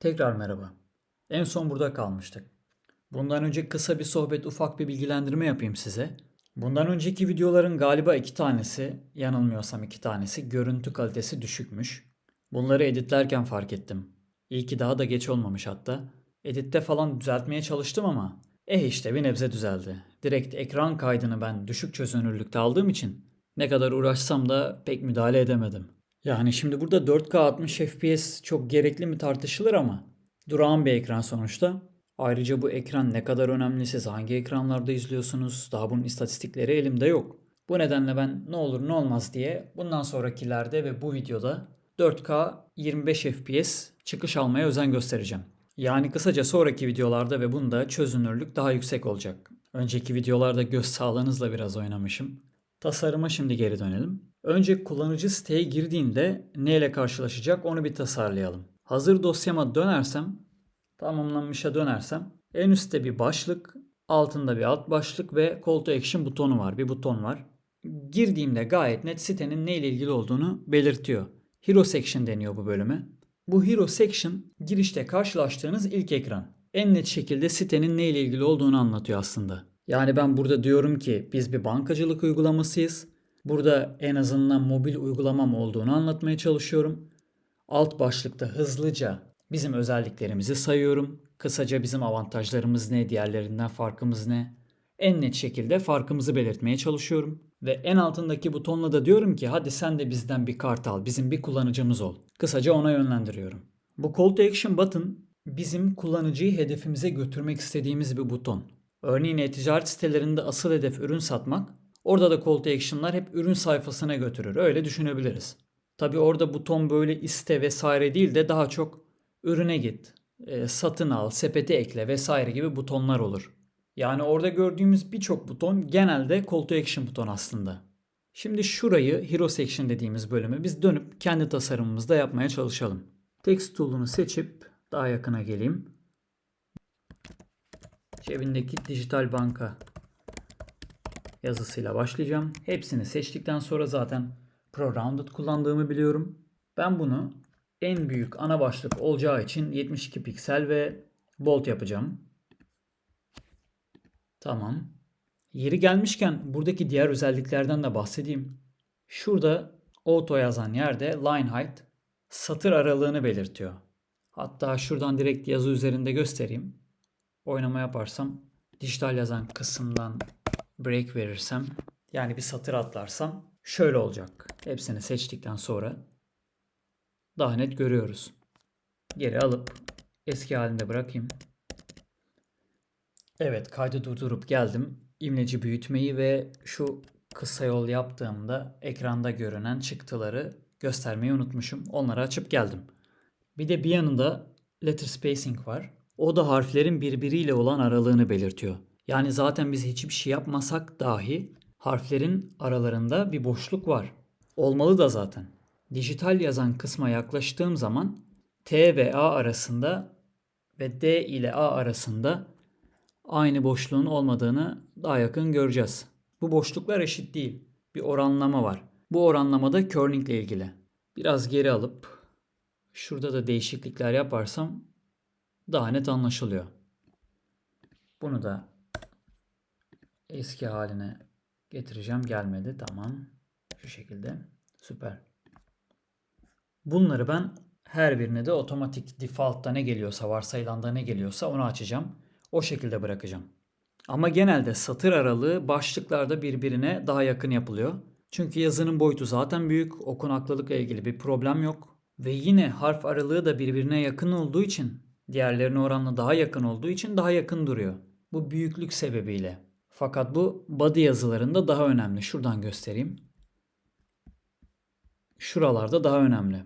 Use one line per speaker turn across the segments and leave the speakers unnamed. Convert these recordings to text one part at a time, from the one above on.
Tekrar merhaba. En son burada kalmıştık. Bundan önce kısa bir sohbet, ufak bir bilgilendirme yapayım size. Bundan önceki videoların galiba iki tanesi, yanılmıyorsam iki tanesi, görüntü kalitesi düşükmüş. Bunları editlerken fark ettim. İyi ki daha da geç olmamış hatta. Editte falan düzeltmeye çalıştım ama eh işte bir nebze düzeldi. Direkt ekran kaydını ben düşük çözünürlükte aldığım için ne kadar uğraşsam da pek müdahale edemedim. Yani şimdi burada 4K 60 FPS çok gerekli mi tartışılır ama durağan bir ekran sonuçta. Ayrıca bu ekran ne kadar önemli, siz hangi ekranlarda izliyorsunuz, daha bunun istatistikleri elimde yok. Bu nedenle ben ne olur ne olmaz diye bundan sonrakilerde ve bu videoda 4K 25 FPS çıkış almaya özen göstereceğim. Yani kısaca sonraki videolarda ve bunda çözünürlük daha yüksek olacak. Önceki videolarda göz sağlığınızla biraz oynamışım. Tasarıma şimdi geri dönelim. Önce kullanıcı siteye girdiğinde neyle karşılaşacak onu bir tasarlayalım. Hazır dosyama dönersem, tamamlanmışa dönersem en üstte bir başlık, altında bir alt başlık ve call to action butonu var. Bir buton var. Girdiğimde gayet net sitenin neyle ilgili olduğunu belirtiyor. Hero Section deniyor bu bölüme. Bu Hero Section girişte karşılaştığınız ilk ekran. En net şekilde sitenin neyle ilgili olduğunu anlatıyor aslında. Yani ben burada diyorum ki biz bir bankacılık uygulamasıyız. Burada en azından mobil uygulamam olduğunu anlatmaya çalışıyorum. Alt başlıkta hızlıca bizim özelliklerimizi sayıyorum. Kısaca bizim avantajlarımız ne, diğerlerinden farkımız ne? En net şekilde farkımızı belirtmeye çalışıyorum. Ve en altındaki butonla da diyorum ki hadi sen de bizden bir kart al, bizim bir kullanıcımız ol. Kısaca ona yönlendiriyorum. Bu Call to Action button bizim kullanıcıyı hedefimize götürmek istediğimiz bir buton. Örneğin e-ticaret sitelerinde asıl hedef ürün satmak. Orada da call to action'lar hep ürün sayfasına götürür. Öyle düşünebiliriz. Tabi orada buton böyle iste vesaire değil de daha çok ürüne git, e, satın al, sepete ekle vesaire gibi butonlar olur. Yani orada gördüğümüz birçok buton genelde call to action buton aslında. Şimdi şurayı Hero Section dediğimiz bölümü biz dönüp kendi tasarımımızda yapmaya çalışalım. Text tool'unu seçip daha yakına geleyim. Cebindeki dijital banka yazısıyla başlayacağım. Hepsini seçtikten sonra zaten ProRounded kullandığımı biliyorum. Ben bunu en büyük ana başlık olacağı için 72 piksel ve bold yapacağım. Tamam. Yeri gelmişken buradaki diğer özelliklerden de bahsedeyim. Şurada auto yazan yerde line height satır aralığını belirtiyor. Hatta şuradan direkt yazı üzerinde göstereyim. Oynama yaparsam dijital yazan kısımdan break verirsem yani bir satır atlarsam şöyle olacak. Hepsini seçtikten sonra daha net görüyoruz. Geri alıp eski halinde bırakayım. Evet kaydı durdurup geldim. İmleci büyütmeyi ve şu kısa yol yaptığımda ekranda görünen çıktıları göstermeyi unutmuşum. Onları açıp geldim. Bir de bir yanında letter spacing var. O da harflerin birbiriyle olan aralığını belirtiyor. Yani zaten biz hiçbir şey yapmasak dahi harflerin aralarında bir boşluk var. Olmalı da zaten. Dijital yazan kısma yaklaştığım zaman T ve A arasında ve D ile A arasında aynı boşluğun olmadığını daha yakın göreceğiz. Bu boşluklar eşit değil. Bir oranlama var. Bu oranlamada curling ile ilgili. Biraz geri alıp şurada da değişiklikler yaparsam daha net anlaşılıyor. Bunu da eski haline getireceğim. Gelmedi. Tamam. Şu şekilde. Süper. Bunları ben her birine de otomatik default'ta ne geliyorsa, varsayılanda ne geliyorsa onu açacağım. O şekilde bırakacağım. Ama genelde satır aralığı başlıklarda birbirine daha yakın yapılıyor. Çünkü yazının boyutu zaten büyük, okunaklılıkla ilgili bir problem yok. Ve yine harf aralığı da birbirine yakın olduğu için, diğerlerine oranla daha yakın olduğu için daha yakın duruyor. Bu büyüklük sebebiyle. Fakat bu body yazılarında daha önemli. Şuradan göstereyim. Şuralarda daha önemli.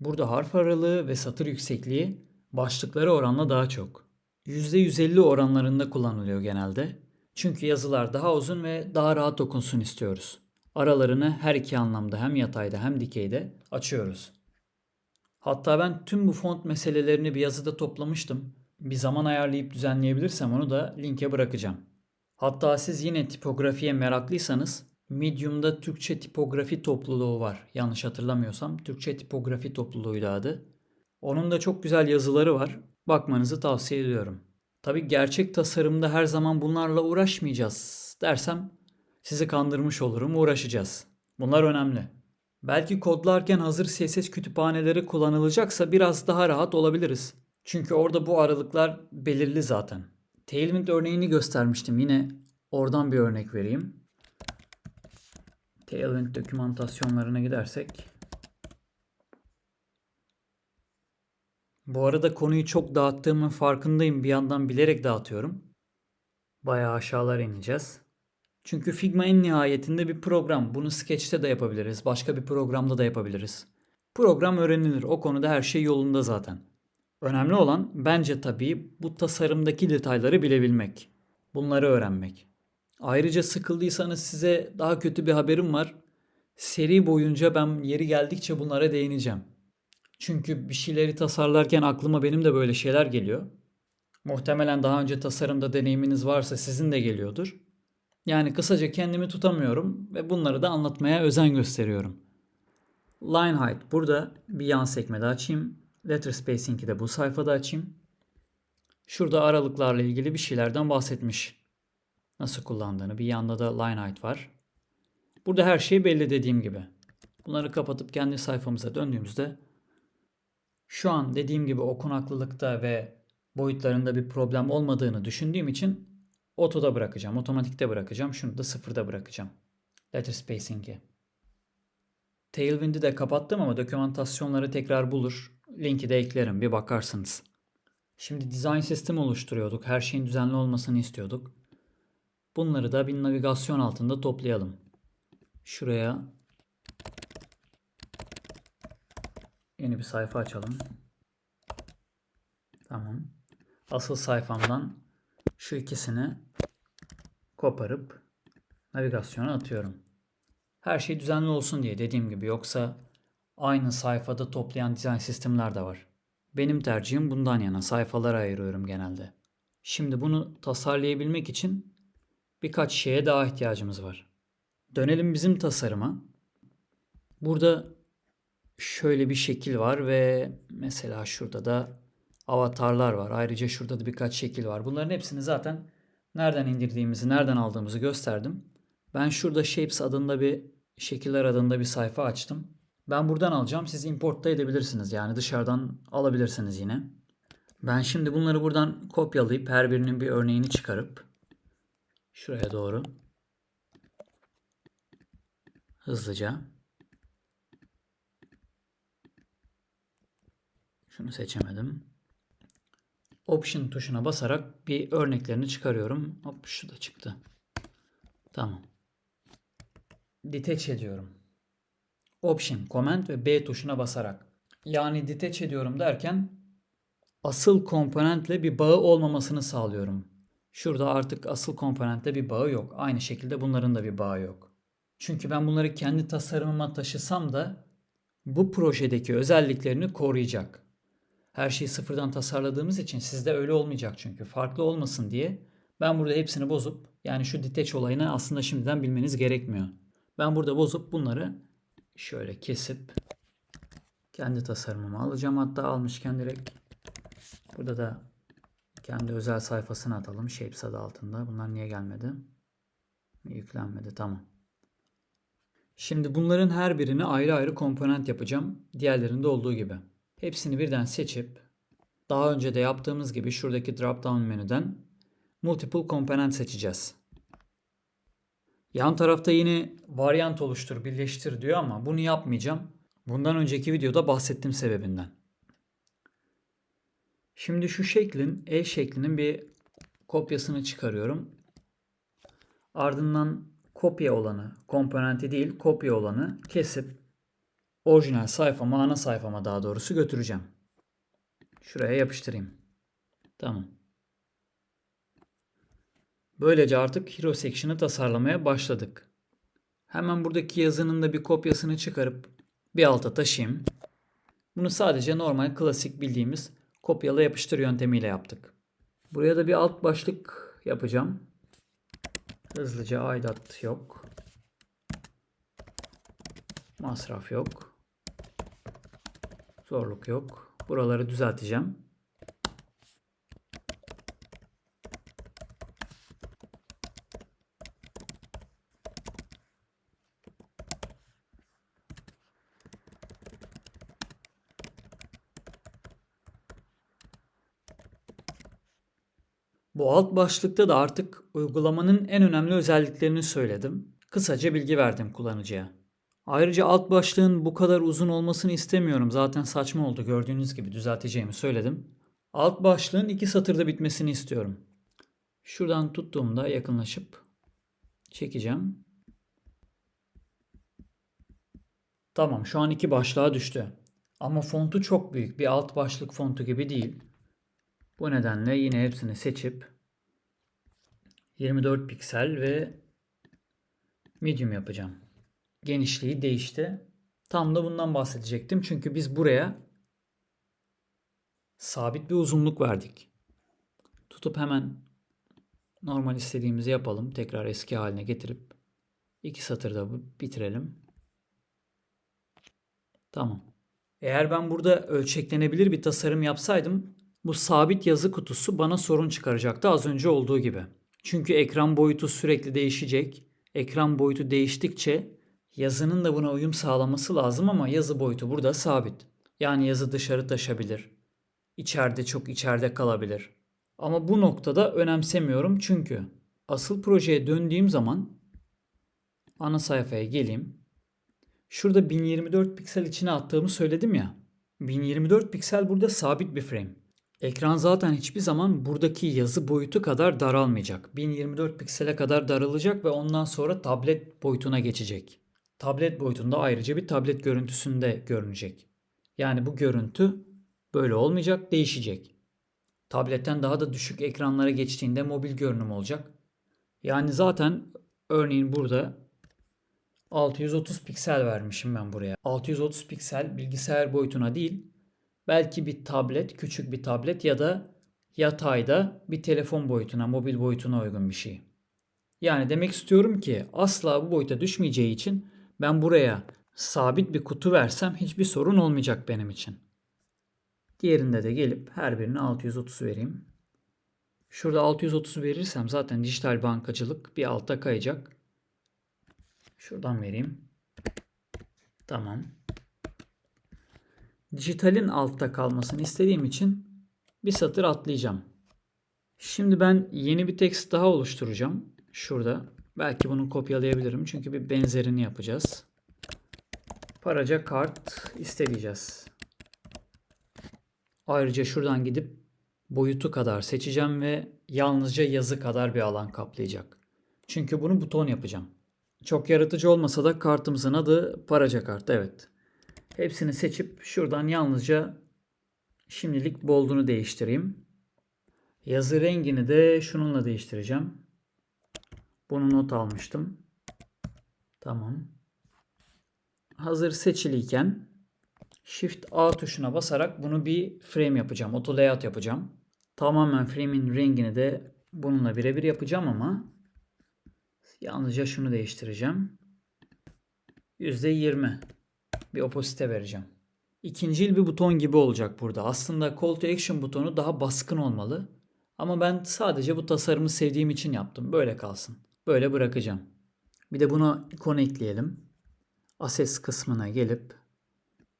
Burada harf aralığı ve satır yüksekliği başlıklara oranla daha çok. %150 oranlarında kullanılıyor genelde. Çünkü yazılar daha uzun ve daha rahat okunsun istiyoruz. Aralarını her iki anlamda hem yatayda hem dikeyde açıyoruz. Hatta ben tüm bu font meselelerini bir yazıda toplamıştım. Bir zaman ayarlayıp düzenleyebilirsem onu da linke bırakacağım. Hatta siz yine tipografiye meraklıysanız Medium'da Türkçe tipografi topluluğu var. Yanlış hatırlamıyorsam Türkçe tipografi topluluğuydu adı. Onun da çok güzel yazıları var. Bakmanızı tavsiye ediyorum. Tabi gerçek tasarımda her zaman bunlarla uğraşmayacağız dersem sizi kandırmış olurum. Uğraşacağız. Bunlar önemli. Belki kodlarken hazır CSS kütüphaneleri kullanılacaksa biraz daha rahat olabiliriz. Çünkü orada bu aralıklar belirli zaten. Tailwind örneğini göstermiştim. Yine oradan bir örnek vereyim. Tailwind dokümantasyonlarına gidersek. Bu arada konuyu çok dağıttığımın farkındayım. Bir yandan bilerek dağıtıyorum. Bayağı aşağılara ineceğiz. Çünkü Figma en nihayetinde bir program. Bunu Sketch'te de yapabiliriz. Başka bir programda da yapabiliriz. Program öğrenilir. O konuda her şey yolunda zaten. Önemli olan bence tabii bu tasarımdaki detayları bilebilmek. Bunları öğrenmek. Ayrıca sıkıldıysanız size daha kötü bir haberim var. Seri boyunca ben yeri geldikçe bunlara değineceğim. Çünkü bir şeyleri tasarlarken aklıma benim de böyle şeyler geliyor. Muhtemelen daha önce tasarımda deneyiminiz varsa sizin de geliyordur. Yani kısaca kendimi tutamıyorum ve bunları da anlatmaya özen gösteriyorum. Line height burada bir yan sekmede açayım. Letter spacing'i de bu sayfada açayım. Şurada aralıklarla ilgili bir şeylerden bahsetmiş. Nasıl kullandığını. Bir yanda da line height var. Burada her şey belli dediğim gibi. Bunları kapatıp kendi sayfamıza döndüğümüzde şu an dediğim gibi okunaklılıkta ve boyutlarında bir problem olmadığını düşündüğüm için otoda bırakacağım. Otomatikte bırakacağım. Şunu da sıfırda bırakacağım. Letter spacing'i. Tailwind'i de kapattım ama dokümantasyonları tekrar bulur. Linki de eklerim bir bakarsınız. Şimdi design sistem oluşturuyorduk. Her şeyin düzenli olmasını istiyorduk. Bunları da bir navigasyon altında toplayalım. Şuraya yeni bir sayfa açalım. Tamam. Asıl sayfamdan şu ikisini koparıp navigasyona atıyorum. Her şey düzenli olsun diye dediğim gibi yoksa aynı sayfada toplayan dizayn sistemler de var. Benim tercihim bundan yana sayfalara ayırıyorum genelde. Şimdi bunu tasarlayabilmek için birkaç şeye daha ihtiyacımız var. Dönelim bizim tasarıma. Burada şöyle bir şekil var ve mesela şurada da avatarlar var. Ayrıca şurada da birkaç şekil var. Bunların hepsini zaten nereden indirdiğimizi, nereden aldığımızı gösterdim. Ben şurada Shapes adında bir şekiller adında bir sayfa açtım. Ben buradan alacağım. Siz import da edebilirsiniz. Yani dışarıdan alabilirsiniz yine. Ben şimdi bunları buradan kopyalayıp her birinin bir örneğini çıkarıp şuraya doğru hızlıca şunu seçemedim. Option tuşuna basarak bir örneklerini çıkarıyorum. Hop şu da çıktı. Tamam. Detach ediyorum. Option, Command ve B tuşuna basarak. Yani detach ediyorum derken asıl komponentle bir bağı olmamasını sağlıyorum. Şurada artık asıl komponentle bir bağı yok. Aynı şekilde bunların da bir bağı yok. Çünkü ben bunları kendi tasarımıma taşısam da bu projedeki özelliklerini koruyacak. Her şeyi sıfırdan tasarladığımız için sizde öyle olmayacak çünkü. Farklı olmasın diye ben burada hepsini bozup yani şu detach olayını aslında şimdiden bilmeniz gerekmiyor. Ben burada bozup bunları şöyle kesip kendi tasarımıma alacağım. Hatta almışken direkt burada da kendi özel sayfasına atalım. Shapes adı altında. Bunlar niye gelmedi? Yüklenmedi. Tamam. Şimdi bunların her birini ayrı ayrı komponent yapacağım. Diğerlerinde olduğu gibi. Hepsini birden seçip daha önce de yaptığımız gibi şuradaki drop down menüden multiple component seçeceğiz. Yan tarafta yine varyant oluştur, birleştir diyor ama bunu yapmayacağım. Bundan önceki videoda bahsettim sebebinden. Şimdi şu şeklin, E şeklinin bir kopyasını çıkarıyorum. Ardından kopya olanı, komponenti değil kopya olanı kesip orijinal sayfama, ana sayfama daha doğrusu götüreceğim. Şuraya yapıştırayım. Tamam. Böylece artık Hero Section'ı tasarlamaya başladık. Hemen buradaki yazının da bir kopyasını çıkarıp bir alta taşıyayım. Bunu sadece normal klasik bildiğimiz kopyala yapıştır yöntemiyle yaptık. Buraya da bir alt başlık yapacağım. Hızlıca aidat yok. Masraf yok. Zorluk yok. Buraları düzelteceğim. Bu alt başlıkta da artık uygulamanın en önemli özelliklerini söyledim. Kısaca bilgi verdim kullanıcıya. Ayrıca alt başlığın bu kadar uzun olmasını istemiyorum. Zaten saçma oldu gördüğünüz gibi düzelteceğimi söyledim. Alt başlığın iki satırda bitmesini istiyorum. Şuradan tuttuğumda yakınlaşıp çekeceğim. Tamam şu an iki başlığa düştü. Ama fontu çok büyük. Bir alt başlık fontu gibi değil. Bu nedenle yine hepsini seçip 24 piksel ve medium yapacağım. Genişliği değişti. Tam da bundan bahsedecektim. Çünkü biz buraya sabit bir uzunluk verdik. Tutup hemen normal istediğimizi yapalım. Tekrar eski haline getirip iki satırda bitirelim. Tamam. Eğer ben burada ölçeklenebilir bir tasarım yapsaydım bu sabit yazı kutusu bana sorun çıkaracaktı az önce olduğu gibi. Çünkü ekran boyutu sürekli değişecek. Ekran boyutu değiştikçe yazının da buna uyum sağlaması lazım ama yazı boyutu burada sabit. Yani yazı dışarı taşabilir. İçeride çok içeride kalabilir. Ama bu noktada önemsemiyorum çünkü asıl projeye döndüğüm zaman ana sayfaya geleyim. Şurada 1024 piksel içine attığımı söyledim ya. 1024 piksel burada sabit bir frame. Ekran zaten hiçbir zaman buradaki yazı boyutu kadar daralmayacak. 1024 piksele kadar daralacak ve ondan sonra tablet boyutuna geçecek. Tablet boyutunda ayrıca bir tablet görüntüsünde görünecek. Yani bu görüntü böyle olmayacak, değişecek. Tabletten daha da düşük ekranlara geçtiğinde mobil görünüm olacak. Yani zaten örneğin burada 630 piksel vermişim ben buraya. 630 piksel bilgisayar boyutuna değil, belki bir tablet, küçük bir tablet ya da yatayda bir telefon boyutuna, mobil boyutuna uygun bir şey. Yani demek istiyorum ki asla bu boyuta düşmeyeceği için ben buraya sabit bir kutu versem hiçbir sorun olmayacak benim için. Diğerinde de gelip her birine 630 vereyim. Şurada 630 verirsem zaten dijital bankacılık bir alta kayacak. Şuradan vereyim. Tamam. Dijitalin altta kalmasını istediğim için bir satır atlayacağım. Şimdi ben yeni bir text daha oluşturacağım. Şurada. Belki bunu kopyalayabilirim. Çünkü bir benzerini yapacağız. Paraca kart isteyeceğiz. Ayrıca şuradan gidip boyutu kadar seçeceğim ve yalnızca yazı kadar bir alan kaplayacak. Çünkü bunu buton yapacağım. Çok yaratıcı olmasa da kartımızın adı paraca kart. Evet. Hepsini seçip şuradan yalnızca şimdilik bold'unu değiştireyim. Yazı rengini de şununla değiştireceğim. Bunu not almıştım. Tamam. Hazır seçiliyken Shift A tuşuna basarak bunu bir frame yapacağım. Auto layout yapacağım. Tamamen frame'in rengini de bununla birebir yapacağım ama yalnızca şunu değiştireceğim. %20 bir opposite vereceğim. İkincil bir buton gibi olacak burada. Aslında Call to Action butonu daha baskın olmalı. Ama ben sadece bu tasarımı sevdiğim için yaptım. Böyle kalsın. Böyle bırakacağım. Bir de buna ikon ekleyelim. Assets kısmına gelip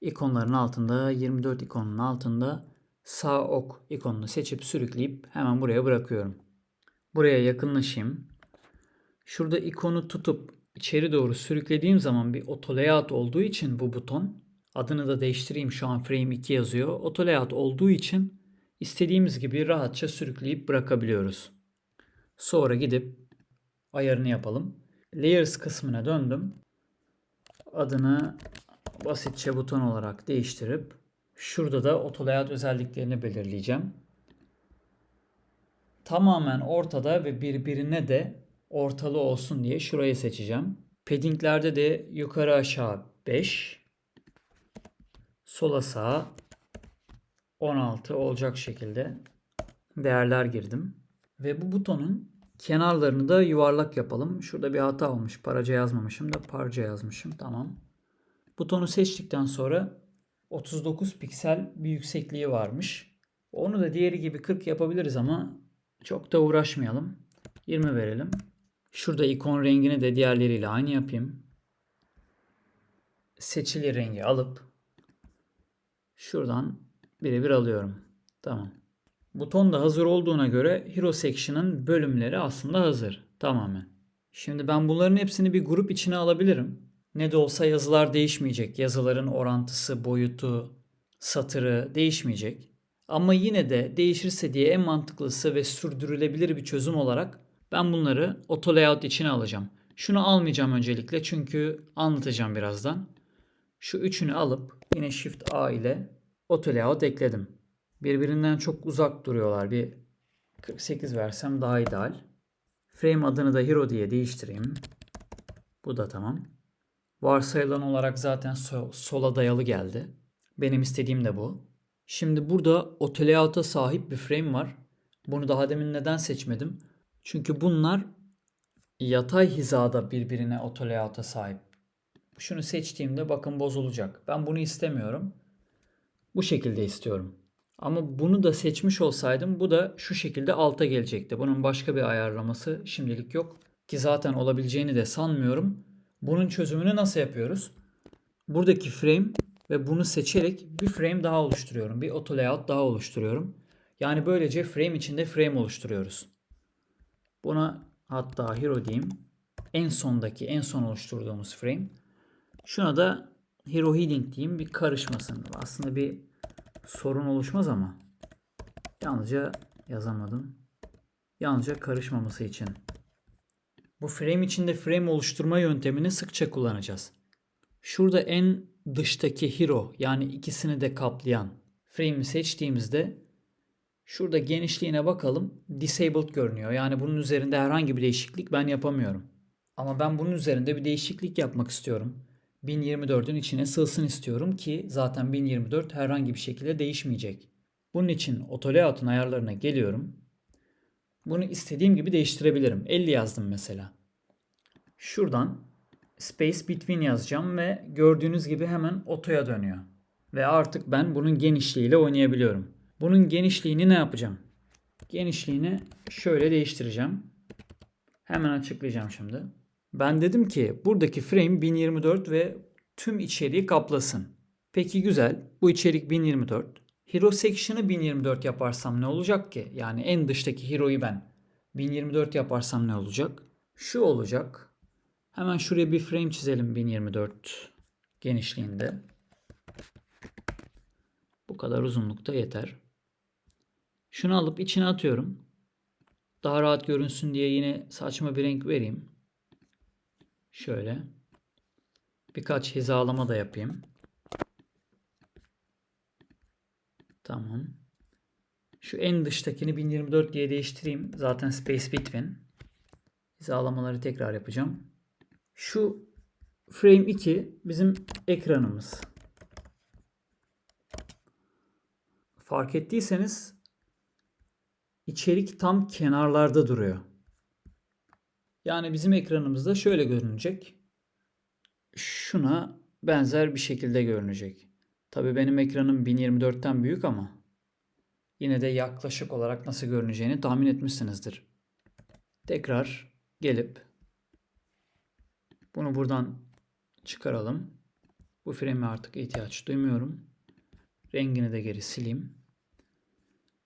ikonların altında 24 ikonun altında sağ ok ikonunu seçip sürükleyip hemen buraya bırakıyorum. Buraya yakınlaşayım. Şurada ikonu tutup içeri doğru sürüklediğim zaman bir auto olduğu için bu buton adını da değiştireyim şu an frame 2 yazıyor. Auto olduğu için istediğimiz gibi rahatça sürükleyip bırakabiliyoruz. Sonra gidip ayarını yapalım. Layers kısmına döndüm. Adını basitçe buton olarak değiştirip şurada da auto özelliklerini belirleyeceğim. Tamamen ortada ve birbirine de ortalı olsun diye şurayı seçeceğim. Paddinglerde de yukarı aşağı 5, sola sağa 16 olacak şekilde değerler girdim. Ve bu butonun kenarlarını da yuvarlak yapalım. Şurada bir hata olmuş. Paraca yazmamışım da parça yazmışım. Tamam. Butonu seçtikten sonra 39 piksel bir yüksekliği varmış. Onu da diğeri gibi 40 yapabiliriz ama çok da uğraşmayalım. 20 verelim. Şurada ikon rengini de diğerleriyle aynı yapayım. Seçili rengi alıp şuradan birebir alıyorum. Tamam. Buton da hazır olduğuna göre Hero Section'ın bölümleri aslında hazır. Tamamen. Şimdi ben bunların hepsini bir grup içine alabilirim. Ne de olsa yazılar değişmeyecek. Yazıların orantısı, boyutu, satırı değişmeyecek. Ama yine de değişirse diye en mantıklısı ve sürdürülebilir bir çözüm olarak ben bunları auto layout içine alacağım. Şunu almayacağım öncelikle çünkü anlatacağım birazdan. Şu üçünü alıp yine Shift A ile auto layout ekledim. Birbirinden çok uzak duruyorlar. Bir 48 versem daha ideal. Frame adını da Hero diye değiştireyim. Bu da tamam. Varsayılan olarak zaten so- sola dayalı geldi. Benim istediğim de bu. Şimdi burada auto layout'a sahip bir frame var. Bunu daha demin neden seçmedim? Çünkü bunlar yatay hizada birbirine auto sahip. Şunu seçtiğimde bakın bozulacak. Ben bunu istemiyorum. Bu şekilde istiyorum. Ama bunu da seçmiş olsaydım bu da şu şekilde alta gelecekti. Bunun başka bir ayarlaması şimdilik yok. Ki zaten olabileceğini de sanmıyorum. Bunun çözümünü nasıl yapıyoruz? Buradaki frame ve bunu seçerek bir frame daha oluşturuyorum. Bir auto layout daha oluşturuyorum. Yani böylece frame içinde frame oluşturuyoruz. Buna hatta hero diyeyim. En sondaki en son oluşturduğumuz frame. Şuna da hero heading diyeyim bir karışmasın. Aslında bir sorun oluşmaz ama yalnızca yazamadım. Yalnızca karışmaması için. Bu frame içinde frame oluşturma yöntemini sıkça kullanacağız. Şurada en dıştaki hero yani ikisini de kaplayan frame'i seçtiğimizde şurada genişliğine bakalım. Disabled görünüyor. Yani bunun üzerinde herhangi bir değişiklik ben yapamıyorum. Ama ben bunun üzerinde bir değişiklik yapmak istiyorum. 1024'ün içine sığsın istiyorum ki zaten 1024 herhangi bir şekilde değişmeyecek. Bunun için auto layout'un ayarlarına geliyorum. Bunu istediğim gibi değiştirebilirim. 50 yazdım mesela. Şuradan space between yazacağım ve gördüğünüz gibi hemen otoya dönüyor. Ve artık ben bunun genişliğiyle oynayabiliyorum. Bunun genişliğini ne yapacağım? Genişliğini şöyle değiştireceğim. Hemen açıklayacağım şimdi. Ben dedim ki buradaki frame 1024 ve tüm içeriği kaplasın. Peki güzel. Bu içerik 1024. Hero section'ı 1024 yaparsam ne olacak ki? Yani en dıştaki hero'yu ben 1024 yaparsam ne olacak? Şu olacak. Hemen şuraya bir frame çizelim 1024 genişliğinde. Bu kadar uzunlukta yeter. Şunu alıp içine atıyorum. Daha rahat görünsün diye yine saçma bir renk vereyim. Şöyle. Birkaç hizalama da yapayım. Tamam. Şu en dıştakini 1024 diye değiştireyim. Zaten space between. Hizalamaları tekrar yapacağım. Şu frame 2 bizim ekranımız. Fark ettiyseniz içerik tam kenarlarda duruyor. Yani bizim ekranımızda şöyle görünecek. Şuna benzer bir şekilde görünecek. Tabi benim ekranım 1024'ten büyük ama yine de yaklaşık olarak nasıl görüneceğini tahmin etmişsinizdir. Tekrar gelip bunu buradan çıkaralım. Bu frame'e artık ihtiyaç duymuyorum. Rengini de geri sileyim.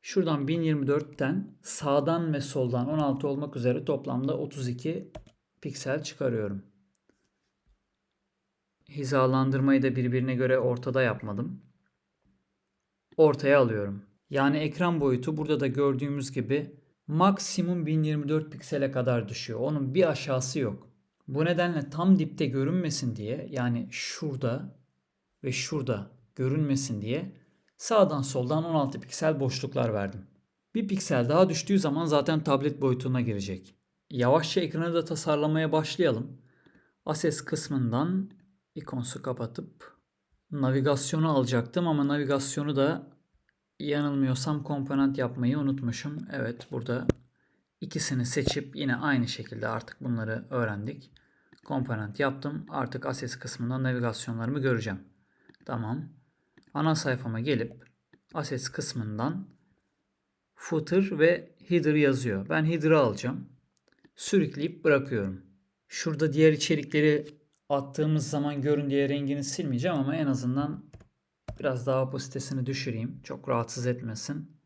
Şuradan 1024'ten sağdan ve soldan 16 olmak üzere toplamda 32 piksel çıkarıyorum. Hizalandırmayı da birbirine göre ortada yapmadım. Ortaya alıyorum. Yani ekran boyutu burada da gördüğümüz gibi maksimum 1024 piksele kadar düşüyor. Onun bir aşağısı yok. Bu nedenle tam dipte görünmesin diye yani şurada ve şurada görünmesin diye sağdan soldan 16 piksel boşluklar verdim. Bir piksel daha düştüğü zaman zaten tablet boyutuna girecek. Yavaşça ekranı da tasarlamaya başlayalım. Access kısmından ikonsu kapatıp navigasyonu alacaktım ama navigasyonu da yanılmıyorsam komponent yapmayı unutmuşum. Evet burada ikisini seçip yine aynı şekilde artık bunları öğrendik. Komponent yaptım. Artık Access kısmından navigasyonlarımı göreceğim. Tamam. Ana sayfama gelip Assets kısmından footer ve header yazıyor. Ben header'ı alacağım. Sürükleyip bırakıyorum. Şurada diğer içerikleri attığımız zaman görün diye rengini silmeyeceğim ama en azından biraz daha opasitesini düşüreyim. Çok rahatsız etmesin.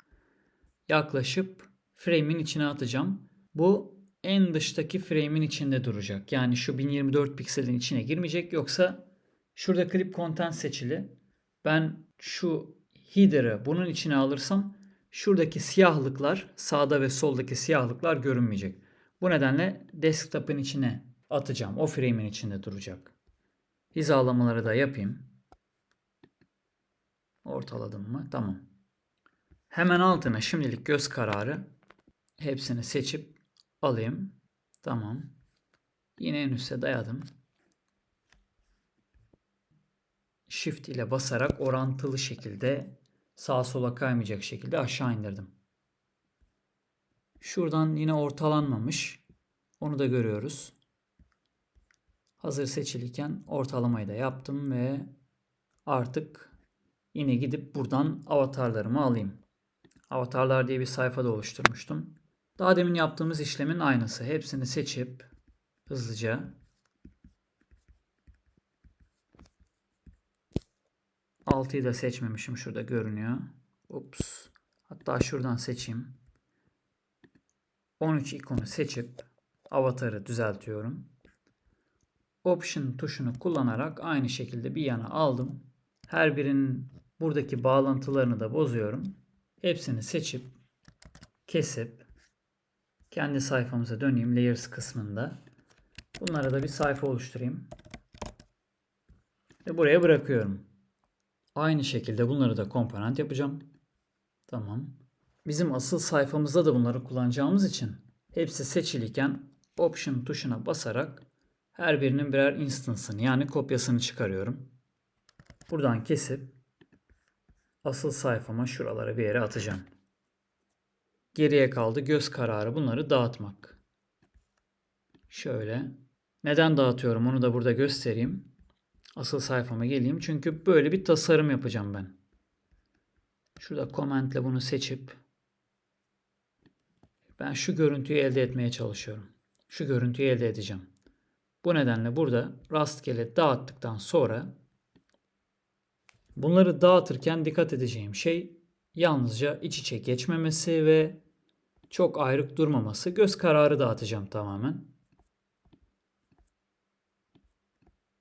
Yaklaşıp frame'in içine atacağım. Bu en dıştaki frame'in içinde duracak. Yani şu 1024 pikselin içine girmeyecek. Yoksa şurada clip content seçili. Ben şu header'ı bunun içine alırsam şuradaki siyahlıklar sağda ve soldaki siyahlıklar görünmeyecek. Bu nedenle desktop'ın içine atacağım. O frame'in içinde duracak. Hizalamaları da yapayım. Ortaladım mı? Tamam. Hemen altına şimdilik göz kararı hepsini seçip alayım. Tamam. Yine en üste dayadım. Shift ile basarak orantılı şekilde sağa sola kaymayacak şekilde aşağı indirdim. Şuradan yine ortalanmamış. Onu da görüyoruz. Hazır seçiliyken ortalamayı da yaptım ve artık yine gidip buradan avatarlarımı alayım. Avatarlar diye bir sayfa da oluşturmuştum. Daha demin yaptığımız işlemin aynısı. Hepsini seçip hızlıca Altıyı da seçmemişim. Şurada görünüyor. Ups. Hatta şuradan seçeyim. 13 ikonu seçip avatarı düzeltiyorum. Option tuşunu kullanarak aynı şekilde bir yana aldım. Her birinin buradaki bağlantılarını da bozuyorum. Hepsini seçip kesip kendi sayfamıza döneyim layers kısmında. Bunlara da bir sayfa oluşturayım. Ve buraya bırakıyorum. Aynı şekilde bunları da komponent yapacağım. Tamam. Bizim asıl sayfamızda da bunları kullanacağımız için hepsi seçiliyken Option tuşuna basarak her birinin birer instance'ını yani kopyasını çıkarıyorum. Buradan kesip asıl sayfama şuralara bir yere atacağım. Geriye kaldı göz kararı bunları dağıtmak. Şöyle. Neden dağıtıyorum onu da burada göstereyim. Asıl sayfama geleyim. Çünkü böyle bir tasarım yapacağım ben. Şurada komentle bunu seçip ben şu görüntüyü elde etmeye çalışıyorum. Şu görüntüyü elde edeceğim. Bu nedenle burada rastgele dağıttıktan sonra bunları dağıtırken dikkat edeceğim şey yalnızca iç içe geçmemesi ve çok ayrık durmaması. Göz kararı dağıtacağım tamamen.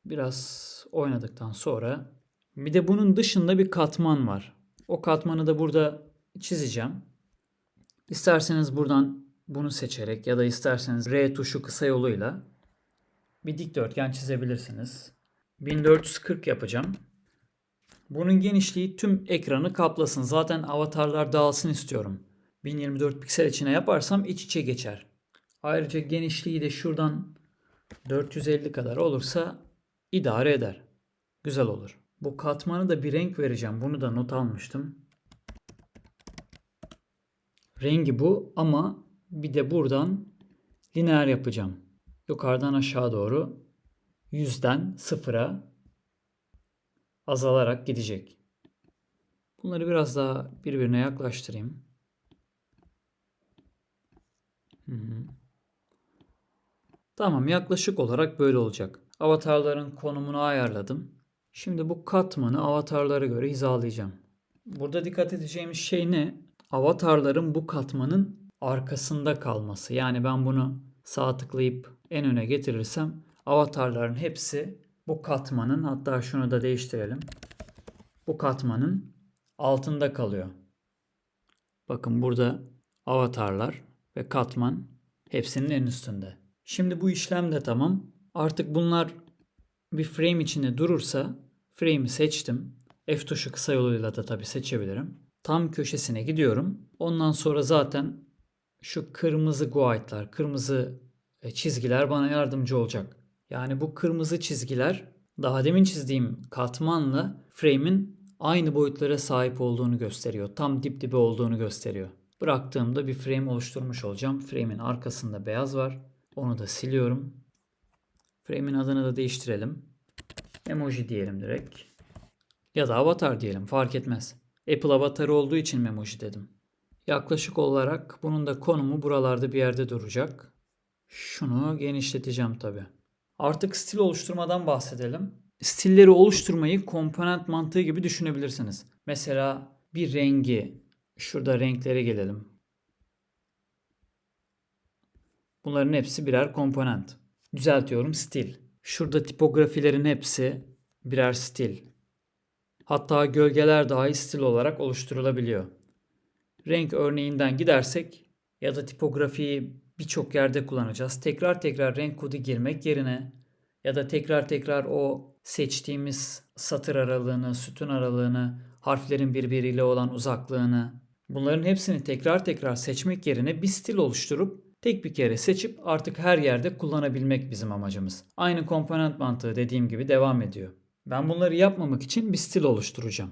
Biraz oynadıktan sonra bir de bunun dışında bir katman var. O katmanı da burada çizeceğim. İsterseniz buradan bunu seçerek ya da isterseniz R tuşu kısa yoluyla bir dikdörtgen çizebilirsiniz. 1440 yapacağım. Bunun genişliği tüm ekranı kaplasın. Zaten avatarlar dağılsın istiyorum. 1024 piksel içine yaparsam iç içe geçer. Ayrıca genişliği de şuradan 450 kadar olursa idare eder. Güzel olur. Bu katmanı da bir renk vereceğim. Bunu da not almıştım. Rengi bu ama bir de buradan lineer yapacağım. Yukarıdan aşağı doğru yüzden sıfıra azalarak gidecek. Bunları biraz daha birbirine yaklaştırayım. Hı hı. Tamam yaklaşık olarak böyle olacak. Avatarların konumunu ayarladım. Şimdi bu katmanı avatarlara göre hizalayacağım. Burada dikkat edeceğimiz şey ne? Avatarların bu katmanın arkasında kalması. Yani ben bunu sağ tıklayıp en öne getirirsem avatarların hepsi bu katmanın hatta şunu da değiştirelim. Bu katmanın altında kalıyor. Bakın burada avatarlar ve katman hepsinin en üstünde. Şimdi bu işlem de tamam. Artık bunlar bir frame içinde durursa frame'i seçtim. F tuşu kısa yoluyla da tabii seçebilirim. Tam köşesine gidiyorum. Ondan sonra zaten şu kırmızı guide'lar, kırmızı e, çizgiler bana yardımcı olacak. Yani bu kırmızı çizgiler daha demin çizdiğim katmanla frame'in aynı boyutlara sahip olduğunu gösteriyor. Tam dip dibe olduğunu gösteriyor. Bıraktığımda bir frame oluşturmuş olacağım. Frame'in arkasında beyaz var. Onu da siliyorum. Frame'in adını da değiştirelim. Emoji diyelim direkt. Ya da avatar diyelim fark etmez. Apple avatarı olduğu için memoji dedim. Yaklaşık olarak bunun da konumu buralarda bir yerde duracak. Şunu genişleteceğim tabi. Artık stil oluşturmadan bahsedelim. Stilleri oluşturmayı komponent mantığı gibi düşünebilirsiniz. Mesela bir rengi, şurada renklere gelelim. Bunların hepsi birer komponent. Düzeltiyorum stil. Şurada tipografilerin hepsi birer stil. Hatta gölgeler dahi stil olarak oluşturulabiliyor. Renk örneğinden gidersek ya da tipografiyi birçok yerde kullanacağız. Tekrar tekrar renk kodu girmek yerine ya da tekrar tekrar o seçtiğimiz satır aralığını, sütun aralığını, harflerin birbiriyle olan uzaklığını bunların hepsini tekrar tekrar seçmek yerine bir stil oluşturup tek bir kere seçip artık her yerde kullanabilmek bizim amacımız. Aynı komponent mantığı dediğim gibi devam ediyor. Ben bunları yapmamak için bir stil oluşturacağım.